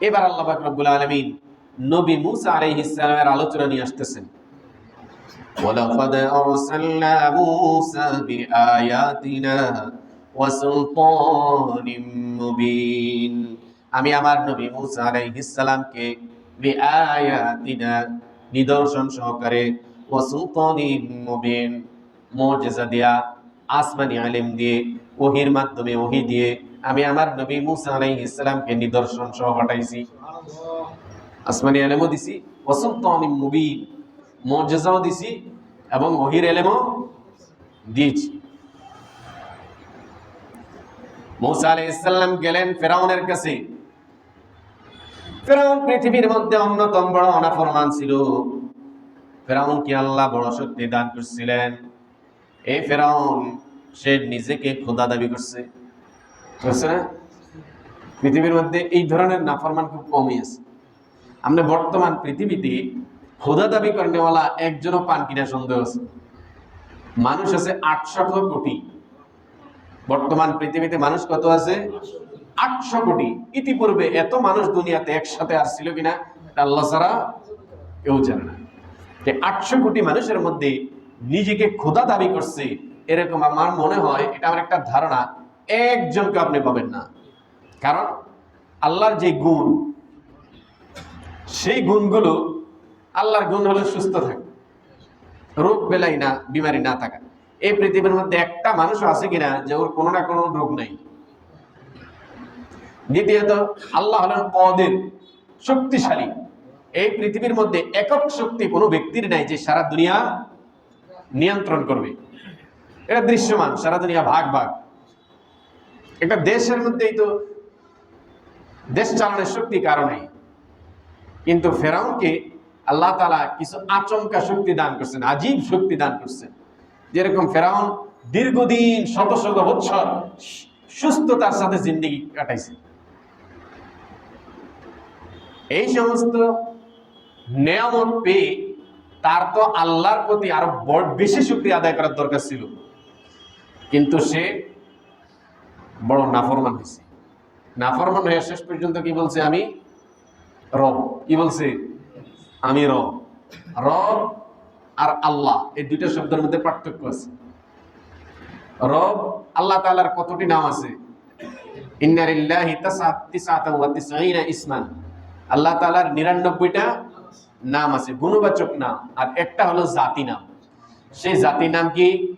এবার আল্লাহ পাক রব্বুল আলামিন নবী মুসা আলাইহিস সালামের আলোচনা নিয়ে আসতেছেন ولقد أرسلنا موسى بآياتنا وسلطان مبين আমি আমার নবী মুসা আলাইহিস সালামকে বিআয়াতিনা নিদর্শন সহকারে ওয়াসুলতানিম মুবিন মুজিজা দিয়া আসমানি আলেম দিয়ে ওহির মাধ্যমে ওহি দিয়ে আমি আমার নবী মুসা আলাইহিস সালামকে নিদর্শন সহ পাঠাইছি। আসমানি আলেমও দিছি ওয়াসুলতানিম মুবিন, মুজিজাও দিছি এবং ওহির এলেমও দিয়েছি। মুসা আলাইহিস সালাম গেলেন ফেরাউনের কাছে। ফেরাউন পৃথিবীর মধ্যে অন্যতম বড় অনাফরমান ছিল। ফেরাউন কি আল্লাহ বড় শক্তি দান করছিলেন? এই ফেরাউন, সে নিজেকে খোদা দাবি করছে। করছে না পৃথিবীর মধ্যে এই ধরনের নাফরমান খুব কমই আছে। আমরা বর্তমান পৃথিবীতে খোদা দাবি করেনেওয়ালা একজনও পান কিনা সন্দেহ আছে। মানুষ আছে আটশত কোটি। বর্তমান পৃথিবীতে মানুষ কত আছে? আটশো কোটি। ইতিপূর্বে এত মানুষ দুনিয়াতে একসাথে আসছিল কিনা আল্লাহ ছাড়া কেউ জানে না। আটশো কোটি মানুষের মধ্যে নিজেকে খোদা দাবি করছে, এরকম আমার মনে হয়, এটা আমার একটা ধারণা একজনকে আপনি পাবেন না। কারণ আল্লাহর যে গুণ, সেই গুণগুলো আল্লাহর গুণ হলো সুস্থ থাকা। রোগ বেলাই না, বিমারি না থাকা। এই পৃথিবীর মধ্যে একটা মানুষ আছে কিনা যে ওর কোনো না কোনো রোগ নাই। দ্বিতীয়ত, আল্লাহ হলেন কদের, শক্তিশালী। এই পৃথিবীর মধ্যে একক শক্তি কোনো ব্যক্তির নাই যে সারা দুনিয়া নিয়ন্ত্রণ করবে। এটা দৃশ্যমান, সারা দুনিয়া ভাগ ভাগ। একটা দেশের মধ্যেই তো দেশ চালানোর শক্তি কারণে কিন্তু ফেরাউনকে আল্লাহ তালা কিছু আচমকা শক্তি দান করছেন, আজীব শক্তি দান করছেন। যেরকম ফেরাউন দীর্ঘদিন শত শত বছর সুস্থতার সাথে জিন্দিগি কাটাইছে। এই সমস্ত নিয়ামত পেয়ে তার তো আল্লাহর প্রতি আরও বেশি শুক্রিয়া আদায় করার দরকার ছিল। কিন্তু সে বড় নাফরমান হয়েছে। নাফরমান হয়ে শেষ পর্যন্ত কি বলছে আমি? রব। কি বলছে? আমি রব। রব আর আল্লাহ, এই দুইটা শব্দের মধ্যে পার্থক্য আছে। রব, আল্লাহ তাআলার কতটি নাম আছে? ইসমান আল্লাহ তাআলার 99টা নাম আছে, গুণবাচক নাম। আর একটা হলো জাতি নাম। সেই জাতি নাম কি?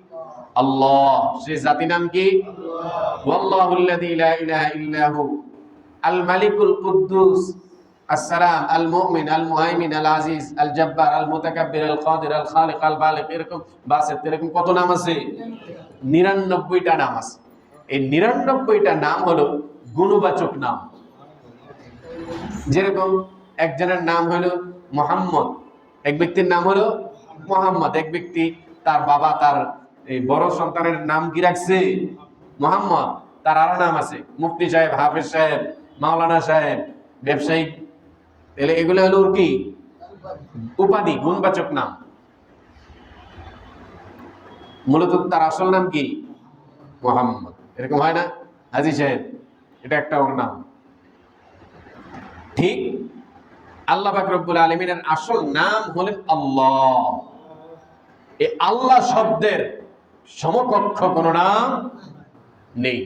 আল্লাহ। সেই জাতি নাম কি? আল মালিকুল আল আল আজিজ আল জব্বার এরকম বাসেত এরকম কত নাম আছে? নাম আছে। এই নাম হলো গুণবাচক নাম। যেরকম একজনের নাম হলো মোহাম্মদ, এক ব্যক্তির নাম হলো মোহাম্মদ, এক ব্যক্তি তার বাবা, তার এই বড় সন্তানের নাম কি রাখছে? মোহাম্মদ। তার আরও নাম আছে। মুফতি সাহেব, হাফেজ সাহেব, মাওলানা সাহেব ব্যবসায়িক তাহলে এগুলো হলো ওর কি? উপাধি, গুণবাচক নাম। মূলত তার আসল নাম কি? মোহাম্মদ। এরকম হয় না? হাজি সাহেব, এটা একটা ওর নাম। ঠিক? আল্লাহ বাকরবুল আলমিনের আসল নাম হলেন আল্লাহ। এই আল্লাহ শব্দের সমকক্ষ কোন নাম নেই।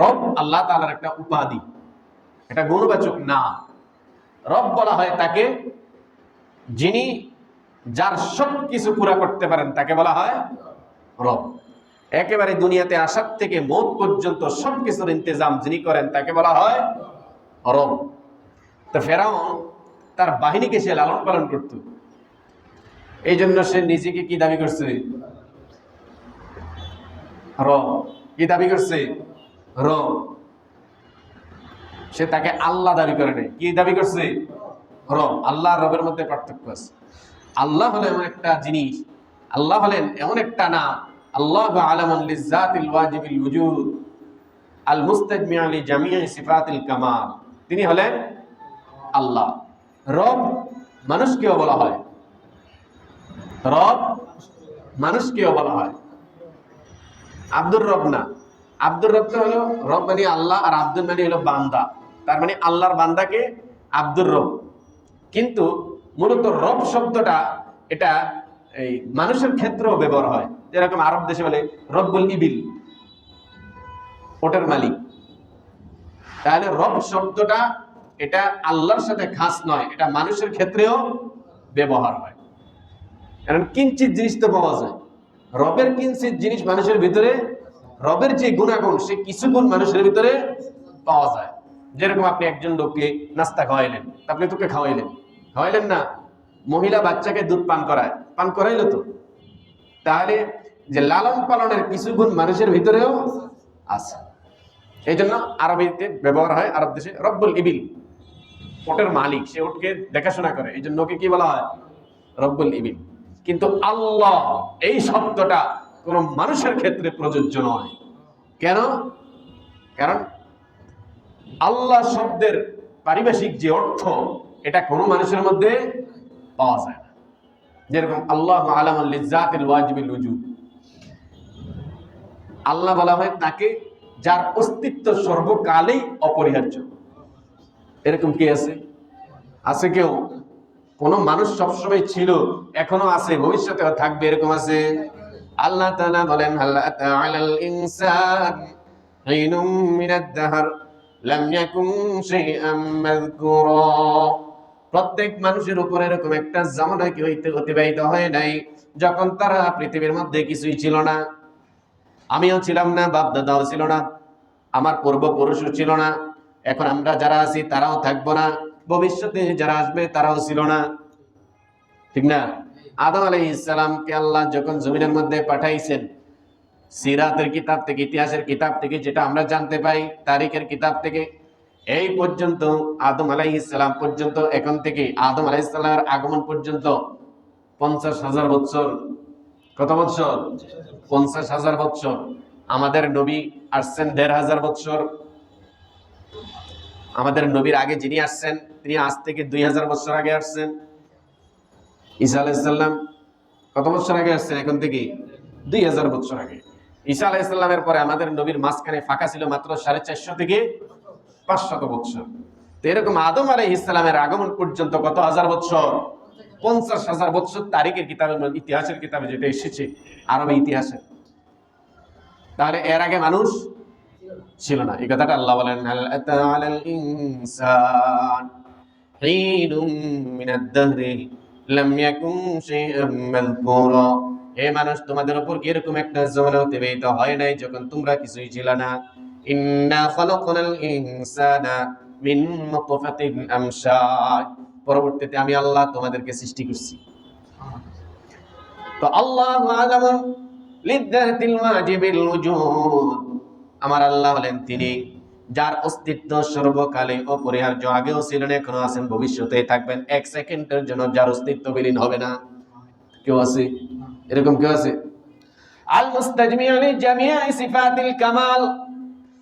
রব আল্লাহ তালার একটা উপাধি এটা গুণবাচক নাম। রব বলা হয় তাকে যিনি যার সব কিছু পুরা করতে পারেন, তাকে বলা হয় রব। একেবারে দুনিয়াতে আসার থেকে মত পর্যন্ত সব কিছুর ইন্তজাম যিনি করেন, তাকে বলা হয় রব। তো ফেরাউন তার বাহিনীকে সে লালন পালন করত। এই জন্য সে নিজেকে কি দাবি করছে? রব কি দাবি করছে? রব সে তাকে আল্লাহ দাবি করে নাই। কি দাবি করছে? রব আল্লাহ রবের মধ্যে পার্থক্য আছে। আল্লাহ হলো এমন একটা জিনিস। আল্লাহ হলেন এমন একটা না আল্লাহ ওয়ুজুদ আল মুস্তাজমি কামাল। তিনি হলেন আল্লাহ। রব মানুষকেও বলা হয়। রব মানুষকেও বলা হয়। আব্দুর রব না। আব্দুর রব তো হলো রব মানে আল্লাহ আর আব্দুল মানে হলো বান্দা। তার মানে আল্লাহর বান্দাকে আব্দুর রব। কিন্তু মূলত রব শব্দটা এটা এই মানুষের ক্ষেত্রেও ব্যবহার হয়। যেরকম আরব দেশে বলে রব্বুল ইবিল, ওটার মালিক। তাহলে রব শব্দটা এটা আল্লাহর সাথে খাস নয়, এটা মানুষের ক্ষেত্রেও ব্যবহার হয়। কারণ কিঞ্চিত জিনিস তো পাওয়া যায়। রবের কিঞ্চিত জিনিস মানুষের ভিতরে, রবের যে গুণাগুণ, সে কিছু গুণ মানুষের ভিতরে পাওয়া যায়। যেরকম আপনি একজন লোককে নাস্তা খাওয়াইলেন আপনি তোকে খাওয়াইলেন। খাওয়াইলেন না, মহিলা বাচ্চাকে দুধ পান করায়। পান করাইলো তো। তাহলে যে লালন পালনের কিছু গুণ মানুষের ভিতরেও আছে। এই জন্য আরবিতে ব্যবহার হয়, আরব দেশে রব্বুল ইবিল। ওটের মালিক, সে ওটকে দেখাশোনা করে। এই জন্য ওকে কি বলা হয়? রব্বুল ইবিল। কিন্তু আল্লাহ এই শব্দটা কোন মানুষের ক্ষেত্রে প্রযোজ্য নয়। কেন? কারণ আল্লাহ শব্দের পারিভাষিক যে অর্থ, এটা কোনো মানুষের মধ্যে পাওয়া যায় না। যেরকম আল্লাহ আলাম জাতিল ওয়াজিবিল আল্লাহ বলা হয় তাকে যার অস্তিত্ব সর্বকালেই অপরিহার্য। এরকম কি আছে? আছে কেউ? কোন মানুষ সবসময় ছিল, এখনও আছে, ভবিষ্যতেও থাকবে, এরকম আছে? আল্লাহ বলেন আল্লাহ প্রত্যেক মানুষের উপর এরকম একটা জামানা কি হইতে অতিবাহিত হয় নাই, যখন তারা পৃথিবীর মধ্যে কিছুই ছিল না। আমিও ছিলাম না বাপ দাদাও ছিল না, আমার পূর্বপুরুষও ছিল না, এখন আমরা যারা আছি তারাও থাকব না। ভবিষ্যতে যারা আসবে, তারাও ছিল না। ঠিক না? আদম আলাই ইসলামকে আল্লাহ যখন জমিনের মধ্যে পাঠাইছেন, সিরাতের কিতাব থেকে, ইতিহাসের কিতাব থেকে, যেটা আমরা জানতে পাই, তারিখের কিতাব থেকে, এই পর্যন্ত আদম আলাই ইসলাম পর্যন্ত, এখন থেকে আদম আলাই ইসলামের আগমন পর্যন্ত পঞ্চাশ হাজার বছর কত বছর পঞ্চাশ হাজার বছর আমাদের নবী আসছেন দেড় হাজার বছর আমাদের নবীর আগে যিনি আসছেন তিনি আজ থেকে দুই হাজার বছর আগে আসছেন। ঈসা আলাইসাল্লাম কত বছর আগে আসছেন এখন থেকে? দুই হাজার বছর আগে। ঈসা আলাইসাল্লামের পরে আমাদের নবীর মাঝখানে ফাঁকা ছিল মাত্র সাড়ে চারশো থেকে পাঁচশত বছর। তো এরকম আদম আলাই ইসলামের আগমন পর্যন্ত কত হাজার বছর? পঞ্চাশ হাজার বছর তারিখের কিতাবে ইতিহাসের কিতাবে যেটা এসেছে, আরবে ইতিহাসে। তাহলে এর আগে মানুষ ছিল না। এই কথাটা আল্লাহ বলেন হিনুম মিনাদ দাহরি লাম ইয়াকুন শাইআম মাযকুরা হে মানুষ তোমাদের উপর এরকম একটা জমানা অতিবাহিত হয় নাই যখন তোমরা কিছুই ছিল না ইন্না খালাকনাল ইনসানা মিন নুতফাতিন আমশাজ পরবর্তীতে আমি আল্লাহ তোমাদেরকে সৃষ্টি করছি তো আল্লাহ আলামুন লিদ্দাতিল ওয়াজিবিল ওজুদ আমার আল্লাহ হলেন তিনি যার অস্তিত্ব সর্বকালে অপরিহার্য। আগেও ছিলেন এখনও আছেন ভবিষ্যতে থাকবেন। এক সেকেন্ডের জন্য যার অস্তিত্ব বিলীন হবে না। কেউ আছে? এরকম কেউ আছে? আল মুস্তাজমি আলি জামিয়া সিফাতিল কামাল।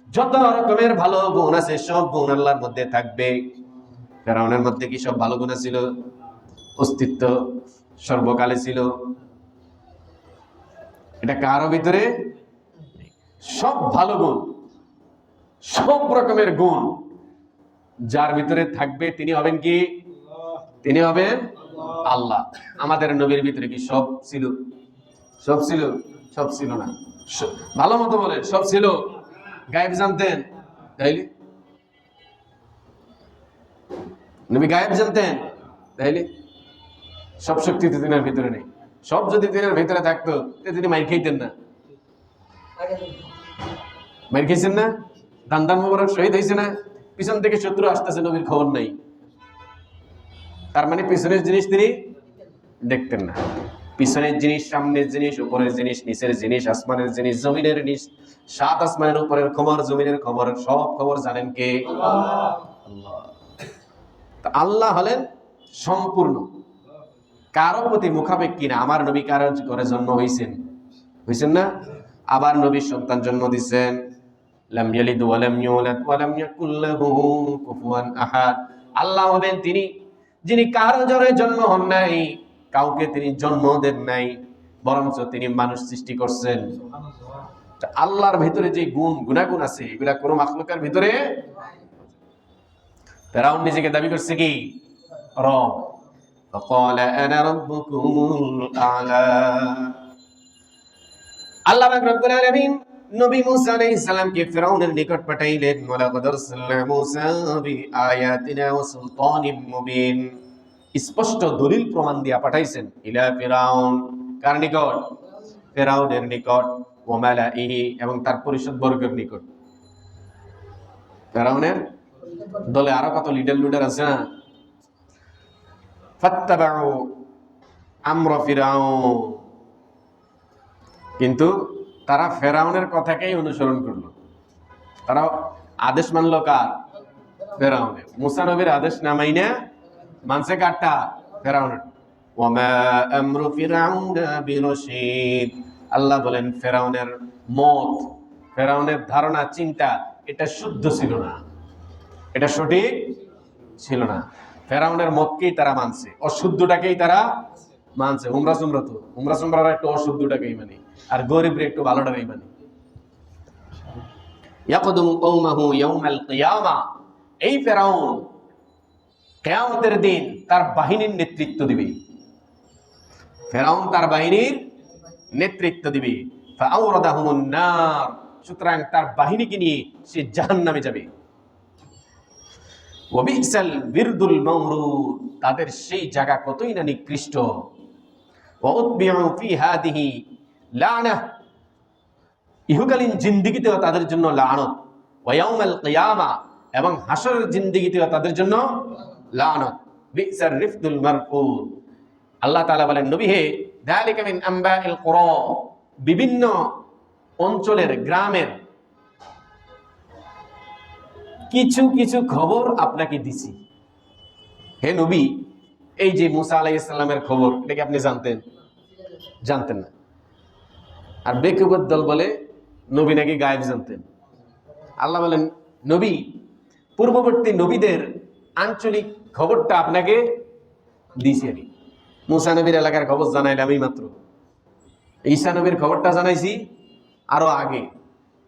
যত রকমের ভালো গুণ আছে, সব গুণ আল্লাহর মধ্যে থাকবে। ফেরাউনের মধ্যে কি সব ভালো গুণ ছিল অস্তিত্ব সর্বকালে ছিল। এটা কারও ভিতরে? সব ভালো গুণ। সব রকমের গুণ। যার ভিতরে থাকবে তিনি হবেন কি? তিনি হবেন আল্লাহ। আমাদের নবীর ভিতরে কি সব ছিল? সব ছিল? সব ছিল না। ভালো মতো বলেন, সব ছিল? গায়েব জানতেন? তাইলে? নবী গায়েব জানতেন? তাইলে? সব শক্তি তো ভিতরে নেই। সব যদি তিনার ভিতরে থাকতো তিনি মাইর খাইতেন না। মাইর খেয়েছেন না? দান দান মোবারক শহীদ হয়েছে না? পিছন থেকে শত্রু আসতেছে, নবীর খবর নাই। তার মানে পিছনের জিনিস তিনি দেখতেন না। পিছনের জিনিস, সামনের জিনিস, উপরের জিনিস, নিচের জিনিস, আসমানের জিনিস, জমিনের জিনিস, সাত আসমানের, উপরের খবর, জমিনের খবর, সব খবর জানেন কে? আল্লাহ। হলেন সম্পূর্ণ। কারও প্রতি মুখাপেক্ষী না। আমার নবী কারও করে জন্ম হয়েছেন হয়েছেন না? আবার নবীর সন্তান জন্ম দিচ্ছেন লাম ইয়ালিদ ওয়া লাম ইউলাদ ওয়া লাম ইয়াকুল লাহু কুফুয়ান আহাদ আল্লাহ হবেন তিনি যিনি কারো জনে জন্ম হন নাই কাউকে তিনি জন্ম দেন নাই বরঞ্চ তিনি মানুষ সৃষ্টি করছেন তা আল্লাহর ভিতরে যে গুণ গুণাগুণ আছে এগুলা কোনো মাখলুকের ভিতরে ফেরাউন নিজেকে দাবি করছে কি রব فقال انا ربكم الاعلى আল্লাহ পাক রব্বুল আলামিন নবী মুসা আলাইহিস সালামকে ফিরাউনের নিকট পাঠাইলেন, ওয়ালাকাদ আরসালনা মুসা বিআয়াতিনা ওয়া সুলতানিম মুবিন। স্পষ্ট দলিল প্রমাণ দিয়া পাঠাইছেন, ইলা ফিরাউন। কার নিকট? ফিরাউনের নিকট, ওয়া মালাইহি এবং তার পরিষদ বর্গের নিকট। ফেরাউনের দলে আরও কত লিডার লুডার আছে না ফাত্তাবাউ আমর ফিরাউন। কিন্তু তারা ফেরাউনের কথাকেই অনুসরণ করল। তারা আদেশ মানলো কার? ফেরাউনের। মুসা নবীর আদেশ নামাই না মানসে কারটা ফেরাউনের। ফিরাউনা আল্লাহ বলেন, ফেরাউনের মত, ফেরাউনের ধারণা, চিন্তা, এটা শুদ্ধ ছিল না। এটা সঠিক ছিল না। ফেরাউনের মতকেই তারা মানছে, অশুদ্ধটাকেই তারা মানছে। উমরা সুমরা তো, উমরা সুমরারা একটু অশুদ্ধটাকেই মানে। আর গরিবরা একটু ভালোটাকেই মানে। ইয়াকদুম কওমাহু ইয়াউমাল কিয়ামা। এই ফেরাউন কিয়ামতের দিন তার বাহিনীর নেতৃত্ব দিবে। ফেরাউন তার বাহিনীর নেতৃত্ব দিবে। ফাআওরাদাহুমুন নার। সুতরাং তার বাহিনীকে নিয়ে সে জাহান্নামে যাবে। ওয়াবিসাল বিরদুল মামরুদ। তাদের সেই জায়গা কতই না নিকৃষ্ট। ওয়াউতবিউ ফি হাদিহি লানাহ ইহকালীন জিন্দিগিতেও তাদের জন্য লানত ওয়ায়াউমাল কিয়ামা এবং হাসরের জিন্দিগিতেও তাদের জন্য লানত বিসার রিফদুল আল্লাহ তাআলা বলেন নবী হে যালিকা মিন আম্বাইল কুরা বিভিন্ন অঞ্চলের গ্রামের কিছু কিছু খবর আপনাকে দিছি হে নবী এই যে মুসা আলাই খবর এটা কি আপনি জানতেন জানতেন না আর বেকুবত দল বলে নবী নাকি গায়েব জানতেন। আল্লাহ বলেন, নবী, পূর্ববর্তী নবীদের আঞ্চলিক খবরটা আপনাকে দিছি আমি। মুসা নবীর এলাকার খবর জানাইলাম আমি মাত্র। ঈসা নবীর খবরটা জানাইছি আরও আগে।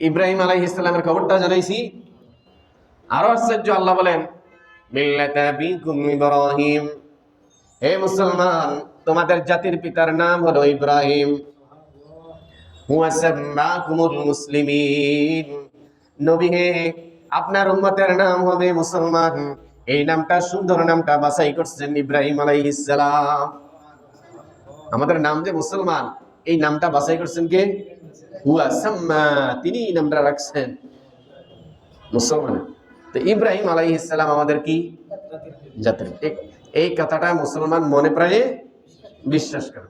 ইব্রাহিম আলাই ইসলামের খবরটা জানাইছি আরও আশ্চর্য। আল্লাহ বলেন হে মুসলমান, তোমাদের জাতির পিতার নাম হলো ইব্রাহিম। নবী হে, আপনার উম্মতের নাম হবে মুসলমান। এই নামটা সুন্দর নামটা বাছাই করছেন ইব্রাহিম আলাইহিস সালাম। আমাদের নাম যে মুসলমান, এই নামটা বাছাই করছেন কে? তিনি নামটা রাখছেন। মুসলমান। তো ইব্রাহিম আলাইহিস সালাম আমাদের কি? জাতির। এই- কথাটা মুসলমান মনে প্রাণে বিশ্বাস করবে